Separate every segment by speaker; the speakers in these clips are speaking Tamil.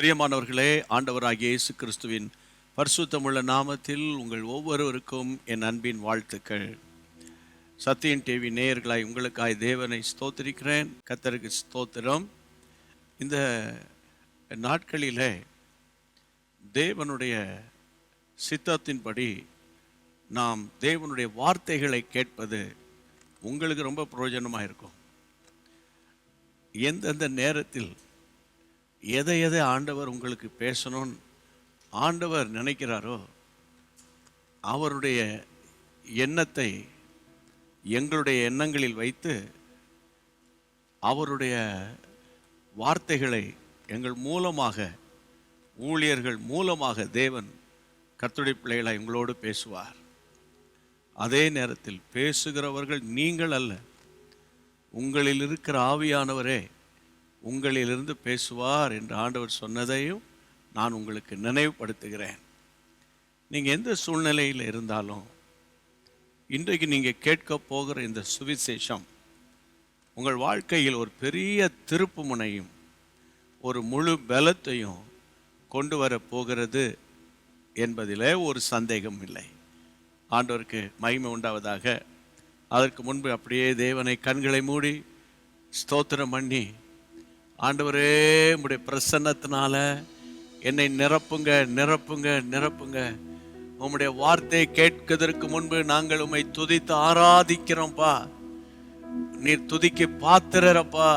Speaker 1: பிரியமானவர்களே ஆண்டவராகிய இயேசு கிறிஸ்துவின் பரிசுத்தமுள்ள நாமத்தில் உங்கள் ஒவ்வொருவருக்கும் என் அன்பின் வாழ்த்துக்கள். சத்தியன் டிவி நேயர்களாய் உங்களுக்காய் தேவனை ஸ்தோத்திரிக்கிறேன். கத்தருக்கு ஸ்தோத்திரம். இந்த நாட்களிலே தேவனுடைய சித்தத்தின்படி நாம் தேவனுடைய வார்த்தைகளை கேட்பது உங்களுக்கு ரொம்ப பிரயோஜனமாக இருக்கும் எந்தெந்த நேரத்தில் எதை எதை ஆண்டவர் உங்களுக்கு பேசணும்னு ஆண்டவர் நினைக்கிறாரோ அவருடைய எண்ணத்தை எங்களுடைய எண்ணங்களில் வைத்து அவருடைய வார்த்தைகளை எங்கள் மூலமாக ஊழியர்கள் மூலமாக தேவன் கர்த்தருடைய பிள்ளைகளை எங்களோடு பேசுவார். அதே நேரத்தில் பேசுகிறவர்கள் நீங்கள் அல்ல. உங்களில் இருக்கிற ஆவியானவரே உங்களிலிருந்து பேசுவார் என்று ஆண்டவர் சொன்னதையும் நான் உங்களுக்கு நினைவுபடுத்துகிறேன். நீங்கள் எந்த சூழ்நிலையில் இருந்தாலும் இன்றைக்கு நீங்கள் கேட்க போகிற இந்த சுவிசேஷம் உங்கள் வாழ்க்கையில் ஒரு பெரிய திருப்பு முனையும் ஒரு முழு பலத்தையும் கொண்டு வர போகிறது என்பதிலே ஒரு சந்தேகம் இல்லை. ஆண்டவருக்கு மகிமை உண்டாவதாக. அதற்கு முன்பு அப்படியே தேவனை கண்களை மூடி ஸ்தோத்திரம் பண்ணி ஆண்டவரே உங்களுடைய பிரசன்னத்தினால என்னை நிரப்புங்க நிரப்புங்க நிரப்புங்க. உம்முடைய வார்த்தையை கேட்கதற்கு முன்பு நாங்கள் உம்மை துதித்து ஆராதிக்கிறோம்ப்பா நீர் துதிக்கு பாத்திரப்பா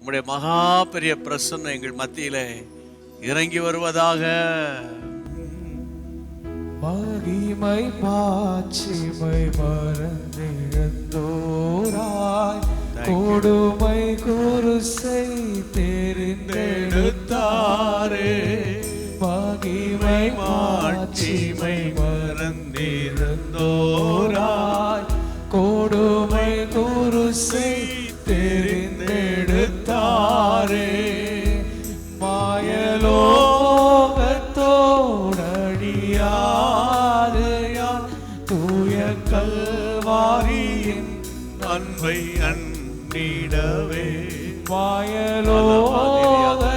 Speaker 1: உம்முடைய மகா பெரிய பிரசன்னம் எங்கள் மத்தியில இறங்கி வருவதாக.
Speaker 2: மகிமை மாட்சிமை மறந்திழந்தோராய் கொடுமை குருசை தெரிந்தெடுத்தாரே. மகிமை மாட்சிமை மறந்திருந்தோராய். கொடுமை குருசை தெரிந்தெடுத்தாரே. மாயலோகத்தோடடியாதையான் தூய கல்வாரியின்
Speaker 1: அன்பை அன்னிடவே
Speaker 2: மாயலோகத்தோடடியாதையான்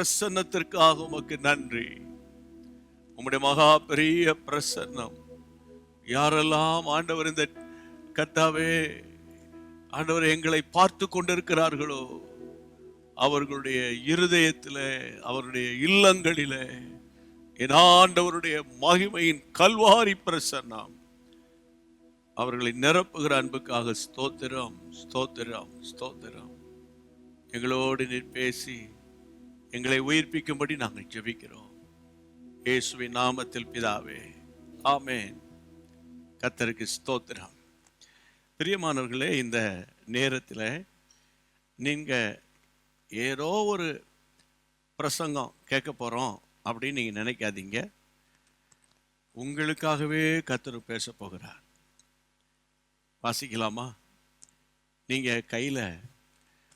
Speaker 1: பிரசன்னத்திற்காக உமக்கு நன்றி. உம்முடைய மகா பெரிய பிரசன்னம். யாரெல்லாம் ஆண்டவர் இந்த கத்தாவே ஆண்டவர் எங்களை பார்த்து கொண்டிருக்கிறார்களோ அவர்களுடைய இருதயத்தில் அவருடைய இல்லங்களிலே என் ஆண்டவருடைய மகிமையின் கல்வாரி பிரசன்னம். அவர்களை நிரப்புகிற அன்புக்காக ஸ்தோத்திரம் ஸ்தோத்திரம் ஸ்தோத்திரம். எங்களோடு நீர் பேசி எங்களை உயிர்ப்பிக்கும்படி நாங்கள் ஜெபிக்கிறோம். இயேசுவின் நாமத்தில் பிதாவே ஆமேன். கத்தருக்கு ஸ்தோத்திரம். பிரியமானவர்களே இந்த நேரத்தில் நீங்கள் ஏதோ ஒரு பிரசங்கம் கேட்க போகிறோம் அப்படின்னு நீங்கள் நினைக்காதீங்க. உங்களுக்காகவே கத்தர் பேச போகிறார். வாசிக்கலாமா? நீங்கள் கையில்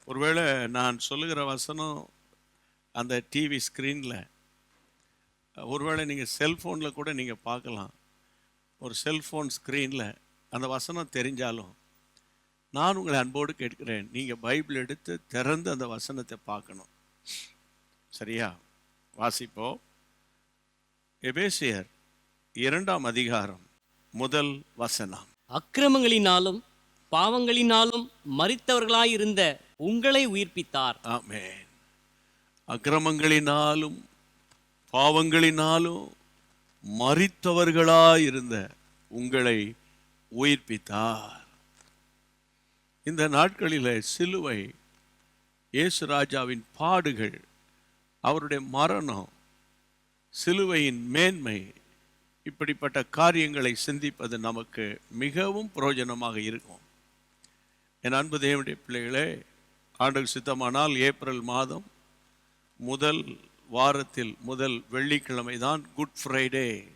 Speaker 1: ஒருவேளை நான் சொல்லுகிற வசனம் அந்த டிவி ஸ்க்ரீனில் ஒருவேளை நீங்கள் செல்ஃபோனில் கூட நீங்கள் பார்க்கலாம். ஒரு செல்ஃபோன் ஸ்க்ரீனில் அந்த வசனம் தெரிஞ்சாலும் நான் உங்களை அன்போடு கேட்கிறேன். நீங்கள் பைபிள் எடுத்து திறந்து அந்த வசனத்தை பார்க்கணும். சரியா? வாசிப்போம் எபேசியர் இரண்டாம் அதிகாரம் முதல் வசனம்.
Speaker 3: அக்கிரமங்களினாலும் பாவங்களினாலும் மரித்தவர்களாயிருந்த உங்களை உயிர்ப்பித்தார்.
Speaker 1: ஆமென். அக்கிரமங்களினாலும் பாவங்களினாலும் மறித்தவர்களாயிருந்த உங்களை உயிர்ப்பித்தார். இந்த நாட்களில் சிலுவை இயேசு ராஜாவின் பாடுகள் அவருடைய மரணம் சிலுவையின் மேன்மை இப்படிப்பட்ட காரியங்களை சிந்திப்பது நமக்கு மிகவும் பிரயோஜனமாக இருக்கும். என் அன்பு தேவனுடைய பிள்ளைகளே ஆண்டு சித்தமானால் ஏப்ரல் மாதம் முதல் வாரத்தில் முதல் வெள்ளிக்கிழமை தான் குட் ஃப்ரைடே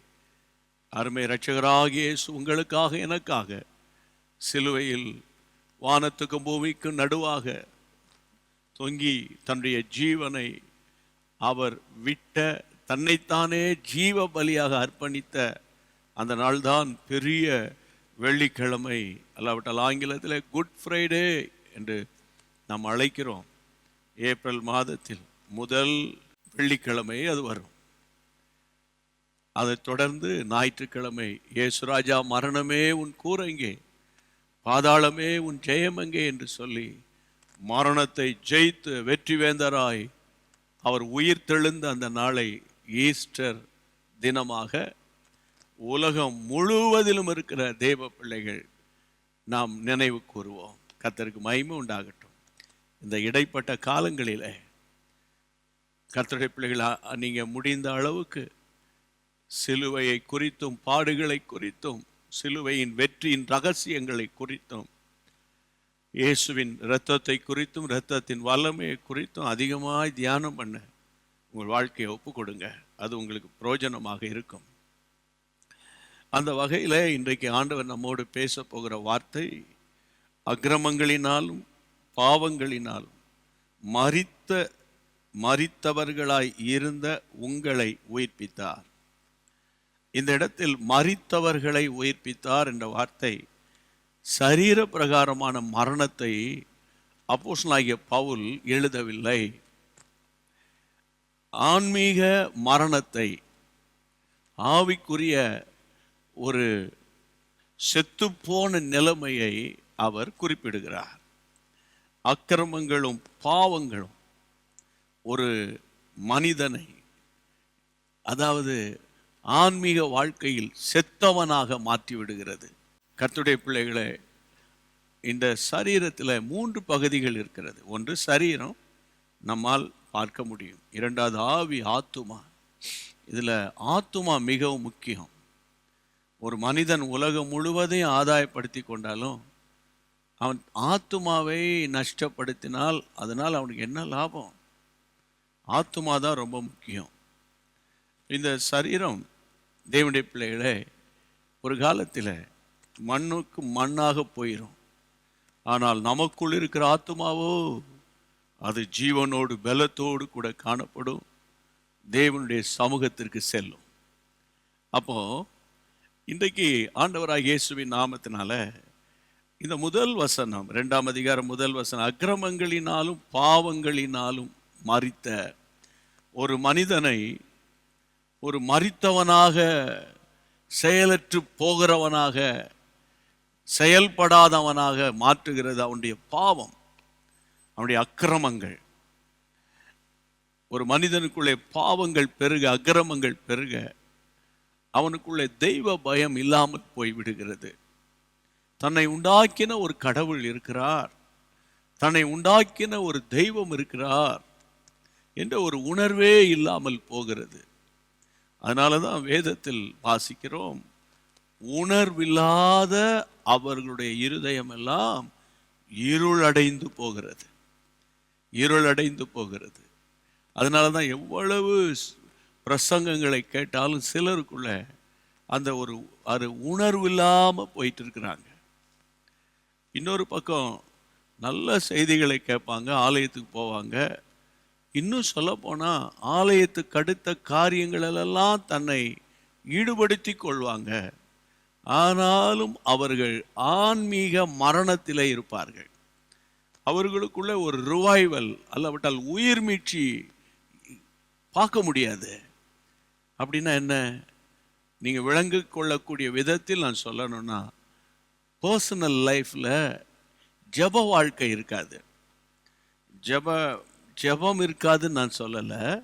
Speaker 1: அருமை இரட்சகராகிய உங்களுக்காக எனக்காக சிலுவையில் வானத்துக்கும் பூமிக்கும் நடுவாக தொங்கி தன்னுடைய ஜீவனை அவர் விட்ட தன்னைத்தானே ஜீவ பலியாக அர்ப்பணித்த அந்த நாள்தான் பெரிய வெள்ளிக்கிழமை. அல்லாவிட்டால் ஆங்கிலத்தில் குட் ஃப்ரைடே என்று நாம் அழைக்கிறோம். ஏப்ரல் மாதத்தில். முதல் வெள்ளிக்கிழமை அது வரும். அதைத் தொடர்ந்து ஞாயிற்றுக்கிழமை இயேசுராஜா மரணமே உன் கூறங்கே பாதாளமே உன் ஜெயமங்கே என்று சொல்லி மரணத்தை ஜெயித்து வெற்றி வேந்தராய் அவர் உயிர் தெழுந்த அந்த நாளை ஈஸ்டர் தினமாக உலகம் முழுவதிலும் இருக்கிற தெய்வ பிள்ளைகள் நாம் நினைவு கூறுவோம். கத்தருக்கு மயிமை உண்டாகட்டும். இந்த இடைப்பட்ட காலங்களிலே கர்த்தருடைய பிள்ளைகளா நீங்கள் முடிந்த அளவுக்கு சிலுவையை குறித்தும் பாடுகளை குறித்தும் சிலுவையின் வெற்றியின் ரகசியங்களை குறித்தும் இயேசுவின் இரத்தத்தை குறித்தும் இரத்தத்தின் வல்லமையை குறித்தும் அதிகமாக தியானம் பண்ண உங்கள் வாழ்க்கையை ஒப்பு கொடுங்க அது உங்களுக்கு பிரயோஜனமாக இருக்கும். அந்த வகையில் இன்றைக்கு ஆண்டவர் நம்மோடு பேச போகிற வார்த்தை அக்கிரமங்களினாலும் பாவங்களினாலும் மறித்த மறித்தவர்களாய் இருந்த உங்களை உயிர்ப்பித்தார். இந்த இடத்தில் மறித்தவர்களை உயிர்ப்பித்தார் என்ற வார்த்தை சரீர பிரகாரமான மரணத்தை அப்போஷனாகிய பவுல் எழுதவில்லை. ஆன்மீக மரணத்தை ஆவிக்குரிய ஒரு செத்துப்போன நிலைமையை அவர் குறிப்பிடுகிறார். அக்கிரமங்களும் பாவங்களும் ஒரு மனிதனை அதாவது ஆன்மீக வாழ்க்கையில் செத்தவனாக மாற்றி விடுகிறது. கர்த்தருடைய பிள்ளைகளை இந்த சரீரத்தில் மூன்று பகுதிகள் இருக்கிறது. ஒன்று சரீரம். நம்மால் பார்க்க முடியும். இரண்டாவது ஆவி ஆத்துமா. இதில் ஆத்துமா மிகவும் முக்கியம். ஒரு மனிதன் உலகம் முழுவதையும் ஆதாயப்படுத்தி கொண்டாலும் அவன் ஆத்துமாவை நஷ்டப்படுத்தினால் அதனால் அவனுக்கு என்ன லாபம்? ஆத்துமா தான் ரொம்ப முக்கியம். இந்த சரீரம் தேவனுடைய பிள்ளைகளே ஒரு காலத்தில் மண்ணுக்கு மண்ணாக போயிடும் ஆனால் நமக்குள் இருக்கிற ஆத்மாவோ அது ஜீவனோடு பலத்தோடு கூட காணப்படும். தேவனுடைய சமூகத்திற்கு செல்லும். அப்போ இன்றைக்கு ஆண்டவராக இயேசுவின் நாமத்தினால இந்த முதல் வசனம் ரெண்டாம் அதிகாரம் முதல் வசனம் அக்கிரமங்களினாலும் பாவங்களினாலும் மறித்த. ஒரு மனிதனை ஒரு மறித்தவனாக செயலற்று போகிறவனாக செயல்படாதவனாக மாற்றுகிறது அவனுடைய பாவம் அவனுடைய அக்கிரமங்கள். ஒரு மனிதனுக்குள்ளே பாவங்கள் பெருக அக்கிரமங்கள் பெருக அவனுக்குள்ளே தெய்வ பயம் இல்லாமல் போய்விடுகிறது. தன்னை உண்டாக்கின ஒரு கடவுள் இருக்கிறார். தன்னை உண்டாக்கின ஒரு தெய்வம் இருக்கிறார். என்ற ஒரு உணர்வே இல்லாமல் போகிறது. அதனால தான் வேதத்தில் வாசிக்கிறோம் உணர்வில்லாத அவர்களுடைய இருதயம் எல்லாம் இருளடைந்து போகிறது. இருளடைந்து போகிறது. அதனால தான் எவ்வளவு பிரசங்கங்களை கேட்டாலும் சிலருக்குள்ள அந்த ஒரு அது உணர்வு இல்லாமல் போயிட்டு இருக்கிறாங்க இன்னொரு பக்கம் நல்ல செய்திகளை கேட்பாங்க ஆலயத்துக்கு போவாங்க. இன்னும் சொல்லப்போனால் ஆலயத்துக்கு அடுத்த காரியங்களெல்லாம் தன்னை ஈடுபடுத்தி கொள்வாங்க. ஆனாலும் அவர்கள் ஆன்மீக மரணத்திலே இருப்பார்கள். அவர்களுக்குள்ள ஒரு ரிவைவல் அல்லவிட்டால் உயிர் மீட்சி பார்க்க முடியாது. அப்படின்னா என்ன? நீங்கள் விளங்கு கொள்ளக்கூடிய விதத்தில் நான் சொல்லணும்னா பர்சனல் லைஃப்பில் ஜெப வாழ்க்கை இருக்காது. ஜெப ஜெபம் இருக்காதுன்னு நான் சொல்லலை.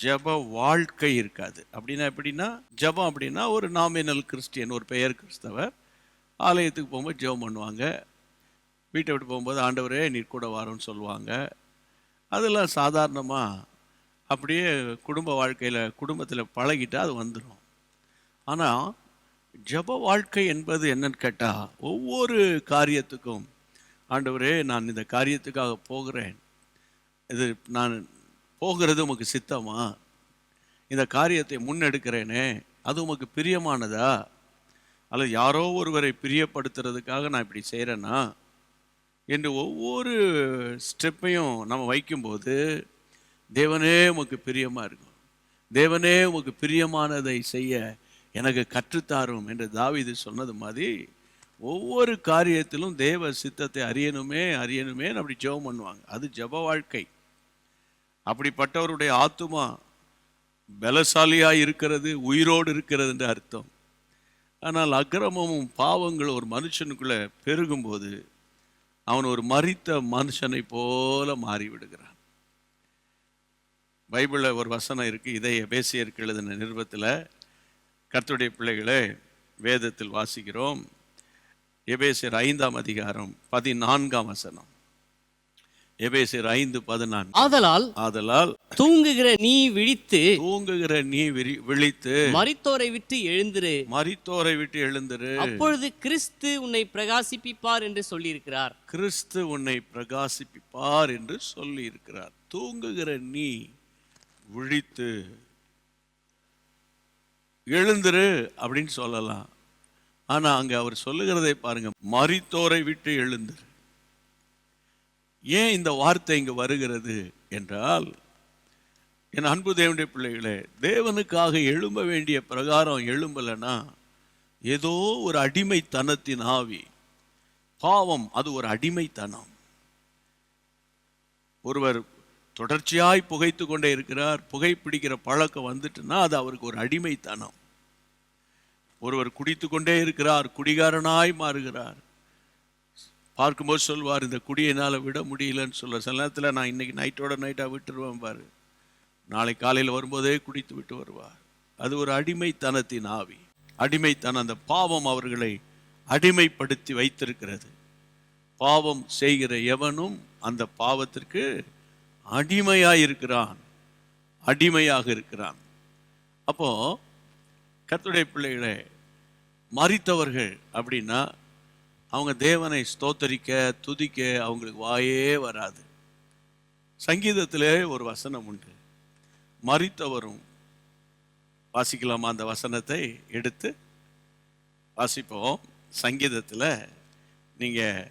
Speaker 1: ஜெப வாழ்க்கை இருக்காது. அப்படின்னா எப்படின்னா ஜெபம் அப்படின்னா ஒரு நாமினல் கிறிஸ்டியன் ஒரு பெயர் கிறிஸ்தவர். ஆலயத்துக்கு போகும்போது ஜெபம் பண்ணுவாங்க. வீட்டை விட்டு போகும்போது ஆண்டவரே நீர் கூட வரோன்னு சொல்லுவாங்க. அதெல்லாம் சாதாரணமாக அப்படியே குடும்ப வாழ்க்கையில் குடும்பத்தில் பழகிட்டா அது வந்துடும் ஆனால் ஜெப வாழ்க்கை என்பது என்னன்னு கேட்டால் ஒவ்வொரு காரியத்துக்கும் ஆண்டவரே நான் இந்த காரியத்துக்காக போகிறேன். இது நான் போகிறது உமக்கு சித்தமா? இந்த காரியத்தை முன்னெடுக்கிறேனே அது உமக்கு பிரியமானதா? அல்லது யாரோ ஒருவரை பிரியப்படுத்துறதுக்காக நான் இப்படி செய்கிறேன்னா என்று ஒவ்வொரு ஸ்டெப்பையும் நம்ம வைக்கும்போது தேவனே உமக்கு பிரியமாக இருக்கும். தேவனே உமக்கு பிரியமானதை செய்ய எனக்கு கற்றுத்தாரும் என்று தாவிது சொன்னது மாதிரி ஒவ்வொரு காரியத்திலும் தேவ சித்தத்தை அறியணுமே அறியணுமே அப்படி ஜெபம் பண்ணுவாங்க. அது ஜெப வாழ்க்கை. அப்படிப்பட்டவருடைய ஆத்துமா பலசாலியாக இருக்கிறது உயிரோடு இருக்கிறது என்று அர்த்தம். ஆனால் அக்கிரமமும் பாவங்கள் ஒரு மனுஷனுக்குள்ளே பெருகும்போது அவன் ஒரு மறித்த மனுஷனை போல மாறிவிடுகிறான். பைபிளில் ஒரு வசனம் இருக்கு இதை பேசியருக்கு எழுதின நிருபத்தில். கர்த்தருடைய பிள்ளைகளை வேதத்தில் வாசிக்கிறோம். எபேசியர் ஐந்தாம் அதிகாரம் பதினான்காம் வசனம். எபேசியர் ஐந்து பதினான்கு.
Speaker 3: ஆதலால்
Speaker 1: ஆதலால்
Speaker 3: தூங்குகிற நீ விழித்து
Speaker 1: தூங்குகிற நீ விழித்து
Speaker 3: மரித்தோரை விட்டு எழுந்திரு.
Speaker 1: மரித்தோரை விட்டு எழுந்திரு.
Speaker 3: அப்பொழுது கிறிஸ்து உன்னை பிரகாசிப்பிப்பார் என்று சொல்லியிருக்கிறார்.
Speaker 1: கிறிஸ்து உன்னை பிரகாசிப்பிப்பார் என்று சொல்லி இருக்கிறார் தூங்குகிற நீ விழித்து எழுந்திரு அப்படின்னு சொல்லலாம். ஆனா அங்க அவர் சொல்லுகிறதை பாருங்க. மரித்தோரை விட்டு எழுந்திரு. ஏன் இந்த வார்த்தை இங்கு வருகிறது என்றால் என் அன்பு தேவனுடைய பிள்ளைகளே தேவனுக்காக எழும்ப வேண்டிய பிரகாரம் எழும்பலைன்னா ஏதோ ஒரு அடிமைத்தனத்தின் ஆவி. பாவம் அது ஒரு அடிமைத்தனம். ஒருவர் தொடர்ச்சியாய் புகைத்து கொண்டே இருக்கிறார் புகைப்பிடிக்கிற பழக்கம் வந்துட்டுன்னா அது அவருக்கு ஒரு அடிமைத்தனம். ஒருவர் குடித்து கொண்டே இருக்கிறார் குடிகாரனாய் மாறுகிறார். பார்க்கும்போது சொல்வார் இந்த குடியினால் விட முடியலன்னு சொல்ல சில நேரத்தில் நான் இன்னைக்கு நைட்டோட நைட்டாக விட்டுருவேன் பாரு. நாளை காலையில் வரும்போதே குடித்து விட்டு வருவார். அது ஒரு அடிமைத்தனத்தின் ஆவி. அடிமைத்தனம் அந்த பாவம் அவர்களை அடிமைப்படுத்தி வைத்திருக்கிறது. பாவம் செய்கிற எவனும் அந்த பாவத்திற்கு அடிமையாக இருக்கிறான். அடிமையாக இருக்கிறான். அப்போ கத்துடைய பிள்ளைகளே மறித்தவர்கள் அப்படின்னா அவங்க தேவனை ஸ்தோத்தரிக்க துதிக்க அவங்களுக்கு வாயே வராது. சங்கீதத்திலே ஒரு வசனம் உண்டு. மறித்தவரும் வாசிக்கலாமா அந்த வசனத்தை? எடுத்து வாசிப்போம். சங்கீதத்தில் நீங்கள்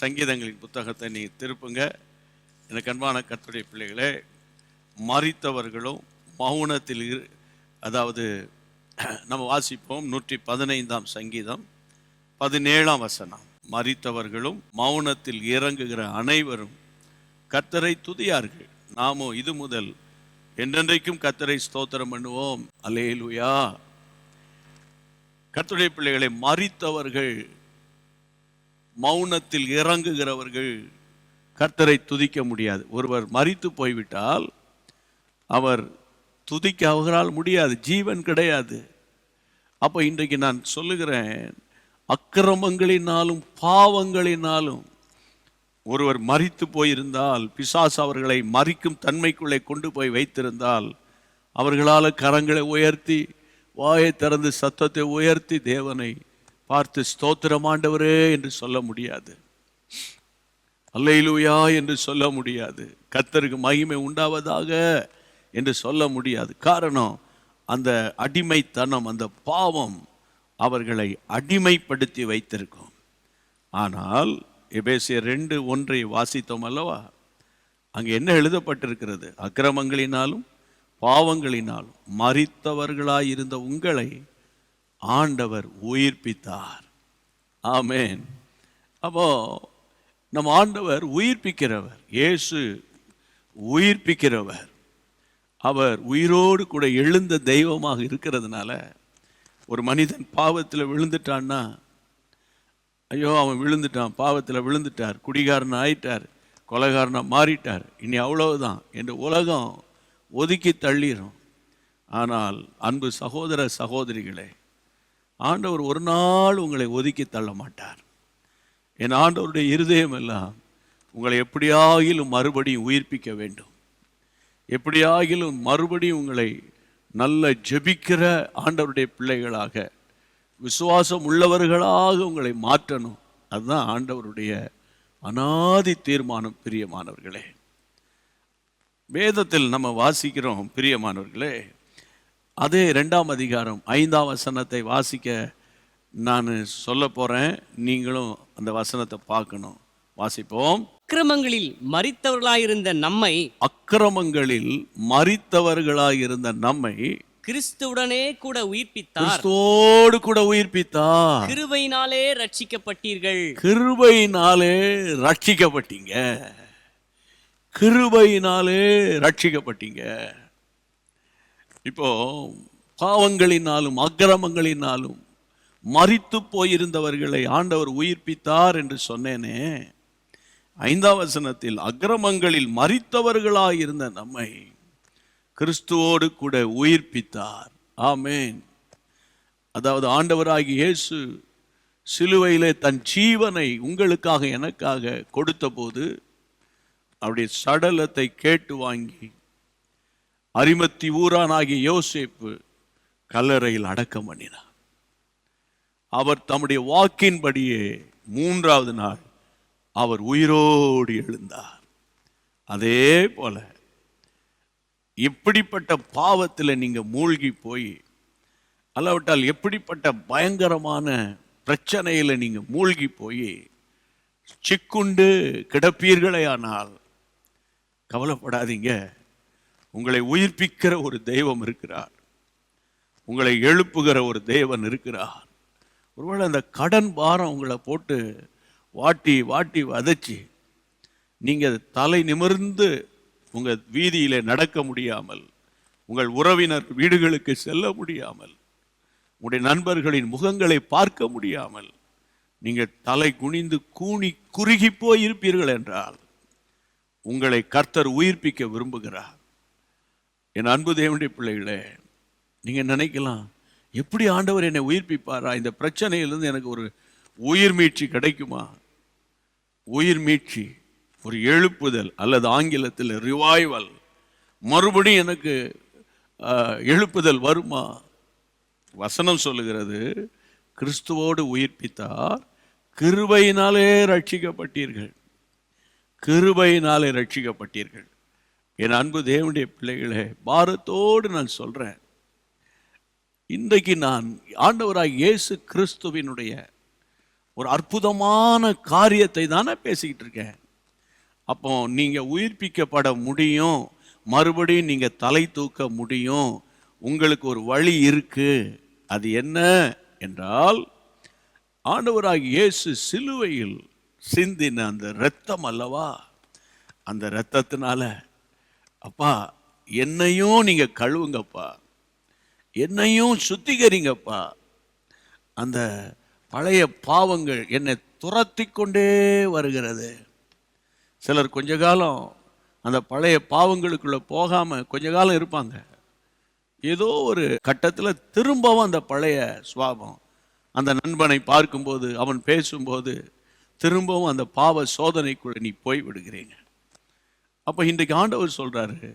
Speaker 1: சங்கீதங்களின் புத்தகத்தை நீங்கள் திருப்புங்க. எனக்கு அன்பான கத்துடைய பிள்ளைகளே மறித்தவர்களும் மௌனத்தில் இரு அதாவது நம்ம வாசிப்போம் நூற்றி பதினைந்தாம் சங்கீதம். பதினேழாம் வசனம். மறித்தவர்களும் மௌனத்தில் இறங்குகிற அனைவரும் கத்தரை துதியார்கள். நாமோ இது முதல். என்றென்றைக்கும் கத்தரை ஸ்தோத்திரம் பண்ணுவோம். அலேலுயா கத்துடைய பிள்ளைகளை மறித்தவர்கள் மௌனத்தில் இறங்குகிறவர்கள் கர்த்தரை துதிக்க முடியாது. ஒருவர் மறித்து போய்விட்டால் அவர் துதிக்க அவர்களால் முடியாது. ஜீவன் கிடையாது. அப்போ இன்றைக்கு நான் சொல்லுகிறேன் அக்கிரமங்களினாலும் பாவங்களினாலும் ஒருவர் மறித்து போயிருந்தால் பிசாசு அவர்களை மறிக்கும் தன்மைக்குள்ளே கொண்டு போய் வைத்திருந்தால் அவர்களால் கரங்களை உயர்த்தி வாயை திறந்து சத்தத்தை உயர்த்தி தேவனை பார்த்து ஸ்தோத்திரம் ஆண்டவரே என்று சொல்ல முடியாது. அல்லையிலூயா என்று சொல்ல முடியாது. கர்த்தருக்கு மகிமை உண்டாவதாக என்று சொல்ல முடியாது. காரணம் அந்த அடிமைத்தனம் அந்த பாவம் அவர்களை அடிமைப்படுத்தி வைத்திருக்கும். ஆனால் எபேசியர் ரெண்டு ஒன்றை வாசித்தோம் அல்லவா? அங்கே என்ன எழுதப்பட்டிருக்கிறது? அக்கிரமங்களினாலும் பாவங்களினாலும் மறித்தவர்களாயிருந்த உங்களை ஆண்டவர் உயிர்ப்பித்தார். ஆமேன். அப்போ நம் ஆண்டவர் உயிர்ப்பிக்கிறவர். இயேசு உயிர்ப்பிக்கிறவர். அவர் உயிரோடு கூட எழுந்த தெய்வமாக இருக்கிறதுனால ஒரு மனிதன் பாவத்தில் விழுந்துட்டான்னா ஐயோ அவன் விழுந்துட்டான் பாவத்தில் விழுந்துட்டார் குடிகாரன் ஆயிட்டார் கொலகாரனாக மாறிட்டார் இனி அவ்வளவுதான் என்று உலகம் ஒதுக்கி தள்ளிடும் ஆனால் அன்பு சகோதர சகோதரிகளே ஆண்டவர் ஒரு நாள் உங்களை ஒதுக்கி தள்ள மாட்டார். என் ஆண்டவருடைய இருதயம் எல்லாம் உங்களை எப்படியாகிலும் மறுபடியும் உயிர்ப்பிக்க வேண்டும். எப்படியாகிலும் மறுபடியும் உங்களை நல்ல ஜெபிக்கிற ஆண்டவருடைய பிள்ளைகளாக விசுவாசம் உள்ளவர்களாக உங்களை மாற்றணும். அதுதான் ஆண்டவருடைய அனாதி தீர்மானம் பிரியமானவர்களே. வேதத்தில் நம்ம வாசிக்கிறோம் பிரியமானவர்களே. அதே ரெண்டாம் அதிகாரம் ஐந்தாம் வசனத்தை வாசிக்க நான் சொல்ல போகிறேன் நீங்களும் அந்த வசனத்தை பார்க்கணும். வாசிப்போம்.
Speaker 3: அக்கிரமங்களில் மரித்தவர்களாயிருந்த நம்மை
Speaker 1: அக்கிரமங்களில் மரித்தவர்களாயிருந்த நம்மை
Speaker 3: கிறிஸ்துவுடனே கூட உயிர்ப்பித்தார்.
Speaker 1: கிறிஸ்துவோடு கூட உயிர்ப்பித்தார்.
Speaker 3: கிருபையினாலே ரட்சிக்கப்பட்டீர்கள்.
Speaker 1: கிருபையினாலே ரட்சிக்கப்பட்டீங்க. கிருபையினாலே ரட்சிக்கப்பட்டீங்க. இப்போ பாவங்களினாலும் அக்கிரமங்களினாலும் மரித்து போயிருந்தவர்களை ஆண்டவர் உயிர்ப்பித்தார் என்று சொன்னேனே. ஐந்தாம் வசனத்தில் அக்கிரமங்களில் மறித்தவர்களாயிருந்த நம்மை கிறிஸ்துவோடு கூட உயிர்ப்பித்தார். ஆமேன். அதாவது ஆண்டவராகி இயேசு சிலுவையிலே தன் ஜீவனை உங்களுக்காக எனக்காக கொடுத்தபோது அவருடைய சடலத்தை கேட்டு வாங்கி அரிமத்தி ஊரானாகிய யோசேப்பு கல்லறையில் அடக்கம் பண்ணினார். அவர் தம்முடைய வாக்கின்படியே மூன்றாவது நாள் அவர் உயிரோடு எழுந்தார். அதே போல இப்படிப்பட்ட பாவத்தில் நீங்கள் மூழ்கி போய் அல்லாவிட்டால் எப்படிப்பட்ட பயங்கரமான பிரச்சனையில் நீங்கள் மூழ்கி போய் சிக்குண்டு கிடப்பீர்களே ஆனால் கவலைப்படாதீங்க. உங்களை உயிர்ப்பிக்கிற ஒரு தெய்வம் இருக்கிறார். உங்களை எழுப்புகிற ஒரு தேவன் இருக்கிறார். ஒருவேளை அந்த கடன் பாரம் உங்களை போட்டு வாட்டி வாட்டி வதச்சி நீங்கள் தலை நிமிர்ந்து உங்கள் வீதியிலே நடக்க முடியாமல் உங்கள் உறவினர் வீடுகளுக்கு செல்ல முடியாமல் உங்களுடைய நண்பர்களின் முகங்களை பார்க்க முடியாமல் நீங்கள் தலை குனிந்து கூனி குறுகி போய் இருப்பீர்கள் என்றால் உங்களை கர்த்தர் உயிர்ப்பிக்க விரும்புகிறார். என் அன்பு தேவனுடைய பிள்ளைகளே நீங்கள் நினைக்கலாம் எப்படி ஆண்டவர் என்னை உயிர்ப்பிப்பாரா? இந்த பிரச்சனையிலிருந்து எனக்கு ஒரு உயிர் மீட்சி கிடைக்குமா? உயிர் மீட்சி ஒரு எழுப்புதல் அல்லது ஆங்கிலத்தில் ரிவைவல் மறுபடியும் எனக்கு எழுப்புதல் வருமா? வசனம் சொல்லுகிறது கிறிஸ்துவோடு உயிர்ப்பித்தார் கிருபையினாலே ரட்சிக்கப்பட்டீர்கள் கிருபையினாலே ரட்சிக்கப்பட்டீர்கள் என் அன்பு தேவனுடைய பிள்ளைகளே பாரத்தோடு நான் சொல்கிறேன் இன்றைக்கு நான் ஆண்டவராக இயேசு கிறிஸ்துவினுடைய ஒரு அற்புதமான காரியத்தை தானே பேசிக்கிட்டு இருக்கேன். அப்போ நீங்கள் உயிர்ப்பிக்கப்பட முடியும். மறுபடியும் நீங்கள் தலை தூக்க முடியும். உங்களுக்கு ஒரு வழி இருக்கு. அது என்ன என்றால் ஆண்டவராக இயேசு சிலுவையில் சிந்தின அந்த இரத்தம் அல்லவா? அந்த இரத்தத்தினால அப்பா என்னையும் நீங்கள் கழுவுங்கப்பா. என்னையும் சுத்திகரிங்கப்பா. அந்த பழைய பாவங்கள் என்னை துரத்தி கொண்டே வருகிறது. சிலர் கொஞ்ச காலம் அந்த பழைய பாவங்களுக்குள்ளே போகாமல் கொஞ்ச காலம் இருப்பாங்க. ஏதோ ஒரு கட்டத்தில் திரும்பவும் அந்த பழைய சுவாபம். அந்த நண்பனை பார்க்கும்போது அவன் பேசும்போது திரும்பவும் அந்த பாவ சோதனைக்குள்ளே நீ போய் விடுகிறீங்க. அப்போ இன்றைக்கு ஆண்டவர் சொல்கிறாரு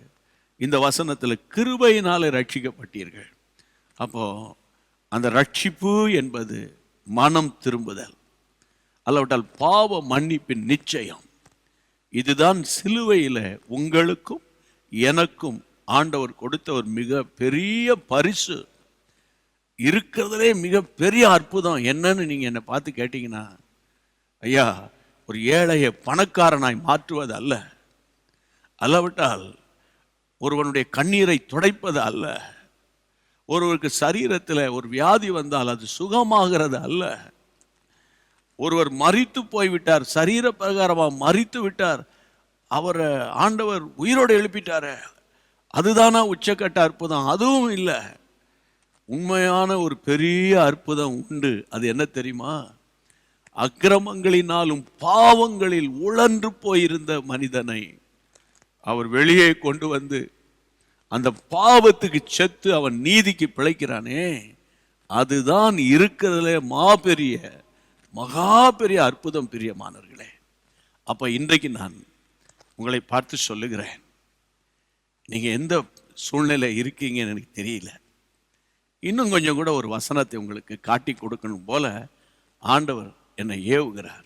Speaker 1: இந்த வசனத்தில் கிருபையினாலே ரட்சிக்கப்பட்டீர்கள். அப்போ அந்த ரட்சிப்பு என்பது மனம் திரும்புதல். அல்லவிட்டால் பாவ மன்னிப்பின் நிச்சயம். இதுதான் சிலுவையில உங்களுக்கும் எனக்கும் ஆண்டவர் கொடுத்த ஒரு மிக பெரிய பரிசு. இருக்கிறதுலே மிக பெரிய அற்புதம் என்னன்னு நீங்க என்னை பார்த்து கேட்டீங்கன்னா ஐயா ஒரு ஏழையை பணக்காரனாய் மாற்றுவது அல்ல. அல்லவிட்டால் ஒருவனுடைய கண்ணீரை துடைப்பது அல்ல. ஒருவருக்கு சரீரத்தில் ஒரு வியாதி வந்தால் அது சுகமாகிறது அல்ல. ஒருவர் மறித்து போய்விட்டார் சரீர பிரகாரமாக மறித்து விட்டார் அவரை ஆண்டவர் உயிரோடு எழுப்பிட்டாரு. அதுதானா உச்சக்கட்ட அற்புதம்? அதுவும் இல்லை. உண்மையான ஒரு பெரிய அற்புதம் உண்டு. அது என்ன தெரியுமா? அக்கிரமங்களினாலும் பாவங்களில் உழன்று போயிருந்த மனிதனை அவர் வெளியே கொண்டு வந்து அந்த பாவத்துக்கு செத்து அவன் நீதிக்கு பிழைக்கிறானே அதுதான் இருக்கிறதுல மாபெரிய மகா பெரிய அற்புதம் பிரியமானவர்களே. அப்போ இன்றைக்கு நான் உங்களை பார்த்து சொல்லுகிறேன் நீங்கள் எந்த சூழ்நிலை இருக்கீங்கன்னு எனக்கு தெரியல. இன்னும் கொஞ்சம் கூட ஒரு வசனத்தை உங்களுக்கு காட்டி கொடுக்கணும் போல ஆண்டவர் என்னை ஏவுகிறார்.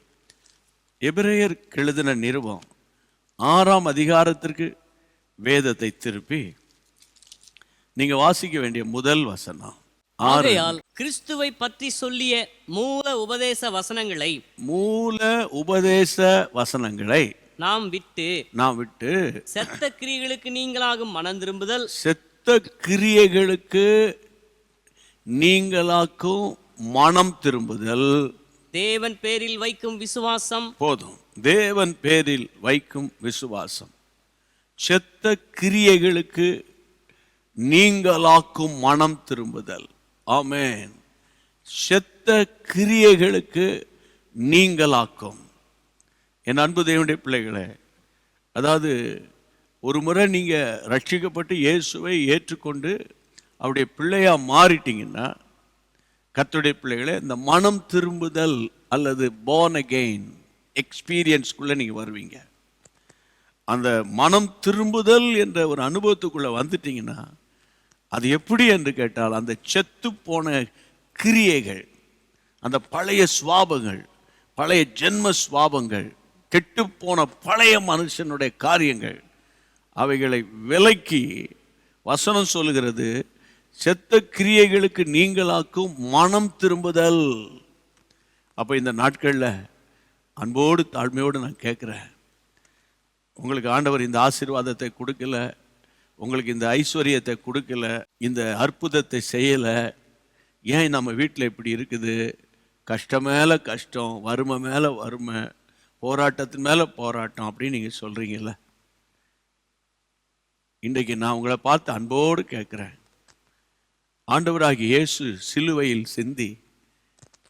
Speaker 1: எபிரேயர் எழுதின நிறுவம் ஆறாம் அதிகாரத்திற்கு வேதத்தை திருப்பி நீங்க வாசிக்க வேண்டிய முதல் வசனம்.
Speaker 3: ஆகையால் கிறிஸ்துவை பற்றி சொல்லிய மூல உபதேச வசனங்களை
Speaker 1: மூல உபதேச வசனங்களை
Speaker 3: நாம் விட்டு
Speaker 1: நான் விட்டு
Speaker 3: செத்த கிரிகளுக்கு நீங்களாகும் மனம் திரும்புதல்.
Speaker 1: செத்த கிரியைகளுக்கு நீங்களாக்கும் மனம் திரும்புதல்.
Speaker 3: தேவன் பேரில் வைக்கும் விசுவாசம்.
Speaker 1: போதும். தேவன் பேரில் வைக்கும் விசுவாசம். செத்த கிரியைகளுக்கு நீங்களாக்கும் மனம் திரும்புதல். ஆமேன். செத்த கிரியைகளுக்கு நீங்களாக்கும். என் அன்பு தேவனுடைய பிள்ளைகளே அதாவது ஒரு முறை நீங்கள் ரட்சிக்கப்பட்டு இயேசுவை ஏற்றுக்கொண்டு அவருடைய பிள்ளையாக மாறிட்டீங்கன்னா கத்துடைய பிள்ளைகளே இந்த மனம் திரும்புதல் அல்லது போர்ன் அகெயின் எக்ஸ்பீரியன்ஸ்குள்ளே நீங்கள் வருவீங்க. அந்த மனம் திரும்புதல் என்ற ஒரு அனுபவத்துக்குள்ளே வந்துட்டீங்கன்னா அது எப்படி என்று கேட்டால் அந்த செத்து போன கிரியைகள் அந்த பழைய சுவாபங்கள் பழைய ஜென்ம சுவாபங்கள் கெட்டுப்போன பழைய மனுஷனுடைய காரியங்கள் அவைகளை விலக்கி வசனம் சொல்லுகிறது செத்த கிரியைகளுக்கு நீங்களாக்கும் மனம் திரும்புதல். அப்போ இந்த நாட்களில் அன்போடு தாழ்மையோடு நான் கேட்குறேன். உங்களுக்கு ஆண்டவர் இந்த ஆசீர்வாதத்தை கொடுக்கல. உங்களுக்கு இந்த ஐஸ்வர்யத்தை கொடுக்கல இந்த அற்புதத்தை செய்யலை. ஏன் நம்ம வீட்டில் இப்படி இருக்குது? கஷ்டம் மேலே கஷ்டம் வறுமை மேலே வறுமை போராட்டத்தின் மேலே போராட்டம் அப்படின்னு நீங்கள் சொல்கிறீங்கல்ல இன்றைக்கு நான் உங்களை பார்த்து அன்போடு கேட்குறேன். ஆண்டவராகி இயேசு சிலுவையில் சிந்தி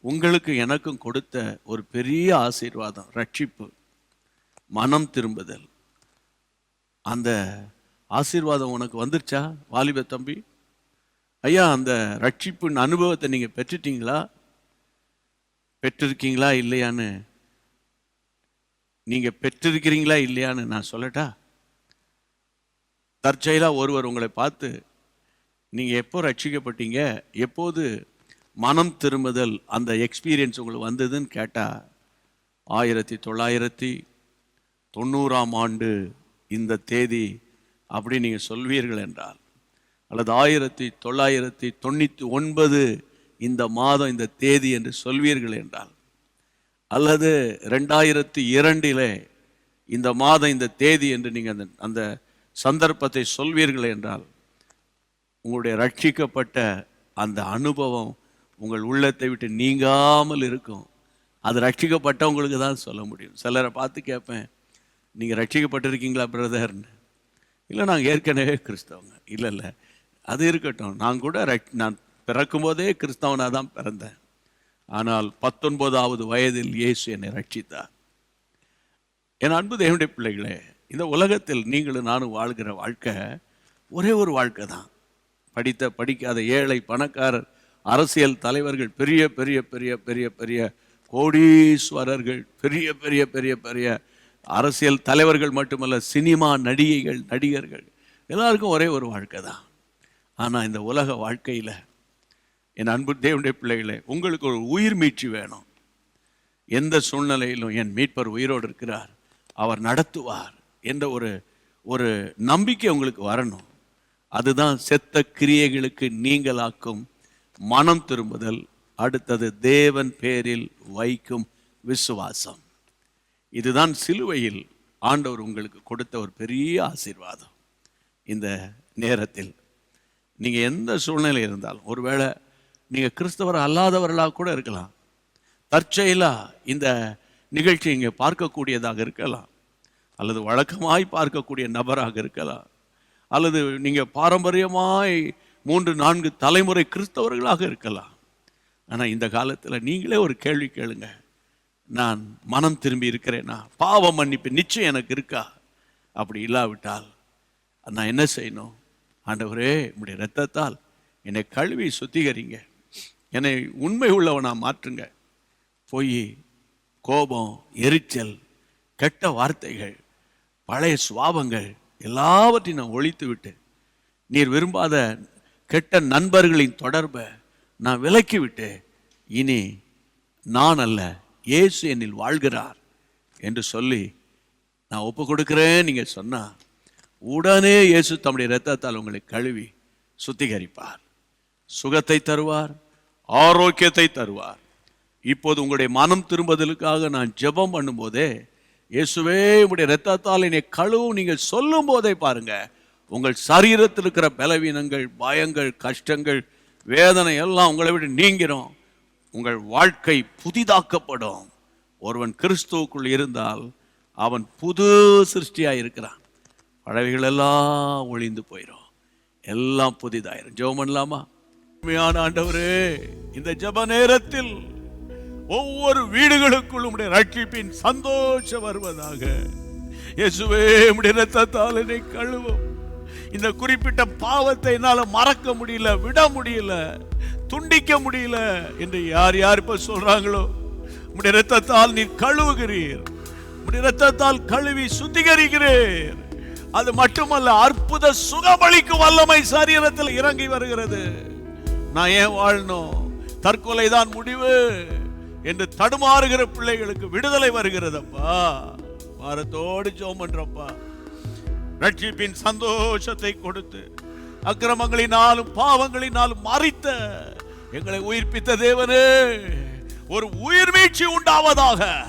Speaker 1: உங்களுக்கு எனக்கும் கொடுத்த ஒரு பெரிய ஆசீர்வாதம் ரட்சிப்பு மனம் திரும்புதல். அந்த ஆசீர்வாதம் உனக்கு வந்துருச்சா? வாலிப தம்பி. ஐயா அந்த ரட்சிப்பின் அனுபவத்தை நீங்கள் பெற்றுட்டீங்களா? பெற்றிருக்கீங்களா இல்லையான்னு? நீங்கள் பெற்றிருக்கிறீங்களா இல்லையான்னு நான் சொல்லட்டா? தற்செயலாக ஒருவர் உங்களை பார்த்து நீங்கள் எப்போ ரட்சிக்கப்பட்டீங்க? எப்போது மனம் திரும்புதல் அந்த எக்ஸ்பீரியன்ஸ் உங்களுக்கு வந்ததுன்னு கேட்டால் ஆயிரத்தி தொள்ளாயிரத்தி தொண்ணூறாம் ஆண்டு இந்த தேதி அப்படி நீங்கள் சொல்வீர்கள் என்றால் அல்லது ஆயிரத்தி தொள்ளாயிரத்தி தொண்ணூற்றி ஒன்பது இந்த மாதம் இந்த தேதி என்று சொல்வீர்கள் என்றால் அல்லது ரெண்டாயிரத்தி இரண்டிலே இந்த மாதம் இந்த தேதி என்று நீங்கள் அந்த அந்த சந்தர்ப்பத்தை சொல்வீர்கள் என்றால் உங்களுடைய ரட்சிக்கப்பட்ட அந்த அனுபவம் உங்கள் உள்ளத்தை விட்டு நீங்காமல் இருக்கும். அது ரட்சிக்கப்பட்டவங்களுக்கு தான் சொல்ல முடியும். சிலரை பார்த்து கேட்பேன் நீங்கள் ரட்சிக்கப்பட்டிருக்கீங்களா பிரதர்னு? இல்லை நாங்கள் ஏற்கனவே கிறிஸ்தவங்க. இல்லை இல்லை. அது இருக்கட்டும். நான் கூட ரட் நான் பிறக்கும்போதே கிறிஸ்தவனாக தான் பிறந்தேன். ஆனால் பத்தொன்பதாவது வயதில் இயேசு என்னை ரட்சித்தார். என் அன்பு தேவனுடைய பிள்ளைகளே இந்த உலகத்தில் நீங்களும் நானும் வாழ்கிற வாழ்க்கை ஒரே ஒரு வாழ்க்கை தான். படித்த படிக்காத ஏழை பணக்காரர் அரசியல் தலைவர்கள் பெரிய பெரிய பெரிய பெரிய பெரிய கோடீஸ்வரர்கள் பெரிய பெரிய பெரிய பெரிய அரசியல் தலைவர்கள் மட்டுமல்ல சினிமா நடிகைகள் நடிகர்கள் எல்லாருக்கும் ஒரே ஒரு வாழ்க்கை தான். ஆனால் இந்த உலக வாழ்க்கையில் என் அன்பு தேவனுடைய பிள்ளைகளே உங்களுக்கு ஒரு உயிர் மீட்சி வேணும். எந்த சூழ்நிலையிலும் என் மீட்பர் உயிரோடு இருக்கிறார் அவர் நடத்துவார் என்ற ஒரு ஒரு நம்பிக்கை உங்களுக்கு வரணும். அதுதான் செத்த கிரியைகளுக்கு நீங்களாக்கும் மனம் திரும்புதல். அடுத்தது தேவன் பேரில் வைக்கும் விசுவாசம். இதுதான் சிலுவையில் ஆண்டவர் உங்களுக்கு கொடுத்த ஒரு பெரிய ஆசீர்வாதம். இந்த நேரத்தில் நீங்கள் எந்த சூழ்நிலை இருந்தாலும் ஒருவேளை நீங்கள் கிறிஸ்தவர் அல்லாதவர்களாக கூட இருக்கலாம். தற்செயலாக இந்த நிகழ்ச்சி இங்கே பார்க்கக்கூடியதாக இருக்கலாம். அல்லது வழக்கமாய் பார்க்கக்கூடிய நபராக இருக்கலாம். அல்லது நீங்கள் பாரம்பரியமாய் மூன்று நான்கு தலைமுறை கிறிஸ்தவர்களாக இருக்கலாம். ஆனால் இந்த காலத்தில் நீங்களே ஒரு கேள்வி கேளுங்கள் நான் மனம் திரும்பி இருக்கிறேனா? பாவ மன்னிப்பு நிச்சயம் எனக்கு இருக்கா? அப்படி இல்லாவிட்டால் நான் என்ன செய்யணும்? ஆண்டவரே உம்முடைய ரத்தத்தால் என்னை கழுவி சுத்திகரிங்க. என்னை உண்மை உள்ளவனாக மாற்றுங்க. பொய் கோபம் எரிச்சல் கெட்ட வார்த்தைகள் பழைய சுவாபங்கள் எல்லாவற்றையும் நான் ஒழித்து விட்டு நீர் விரும்பாத கெட்ட நண்பர்களின் தொடர்பை நான் விலக்கிவிட்டு இனி நான் அல்ல இயேசு என்னில் வாழ்கிறார் என்று சொல்லி நான் ஒப்பு கொடுக்குறேன் நீங்கள் சொன்னால் உடனே இயேசு தம்முடைய ரத்தத்தால் உங்களை கழுவி சுத்திகரிப்பார். சுகத்தை தருவார் ஆரோக்கியத்தை தருவார். இப்போது உங்களுடைய மனம் திரும்புதலுக்காக நான் ஜெபம் பண்ணும்போதே இயேசுவே உங்களுடைய ரத்தத்தால் என்னை கழுவும். நீங்கள் சொல்லும் போதே பாருங்க உங்கள் சரீரத்தில் இருக்கிற பலவீனங்கள் பயங்கள் கஷ்டங்கள் வேதனை எல்லாம் உங்களை விட்டு நீங்கிறோம் உங்கள் வாழ்க்கை புதிதாக்கப்படும். ஒருவன் கிறிஸ்துவுக்குள் இருந்தால் அவன் புது சிருஷ்டியாக இருக்கிறான். பழவைகள் எல்லாம் ஒளிந்து போயிடும் எல்லாம் புதிதாயிரும். ஜெபம் பண்ணலாமா? உண்மையான ஆண்டவரே இந்த ஜெப நேரத்தில் ஒவ்வொரு வீடுகளுக்குள் உடைய ரட்சிப்பின் சந்தோஷம் வருவதாக. இயேசுவே உடைய ரத்தத்தால் என்னை கழுவும். இந்த குறிப்பிட்ட பாவத்தை என்னால் மறக்க முடியல விட முடியல. துண்டிக்க முடியல என்று யார் யார் இப்ப சொல்றாங்களோ? உடைய ரத்தத்தால் நீ கழுவுகிறீர். உடைய ரத்தத்தால் கழுவி சுத்திகரிக்கிறீர். அது மட்டுமல்ல அற்புத சுகமளிக்கும் வல்லமை சரீரத்தில் இறங்கி வருகிறது. நான் ஏன் வாழணும்? தற்கொலை தான் முடிவு என்று தடுமாறுகிற பிள்ளைகளுக்கு விடுதலை வருகிறதப்பா. வாரத்தோடு ஜோம் பண்றப்பா. ரட்சிப்பின் சந்தோஷத்தை கொடுத்து அக்கிரமங்களினாலும் பாவங்களினாலும் மறித்த எங்களை உயிர்ப்பித்த தேவனே ஒரு உயிர் மீட்சி உண்டாவதாக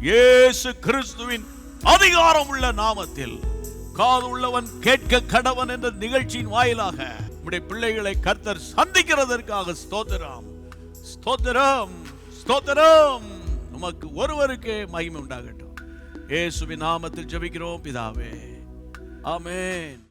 Speaker 1: இயேசு கிறிஸ்துவின் அதிகாரம் உள்ள நாமத்தில் காது உள்ளவன் கேட்க கடவன் என்ற நிகழ்ச்சியின் வாயிலாக நம்முடைய பிள்ளைகளை கர்த்தர் சந்திக்கிறதற்காக ஸ்தோத்திரம். ஸ்தோத்திரம் ஸ்தோத்திரம். நமக்கு ஒருவருக்கே மகிமை உண்டாகட்டும். இயேசுவின் நாமத்தில் ஜெபிக்கிறோம் பிதாவே. ஆமேன்.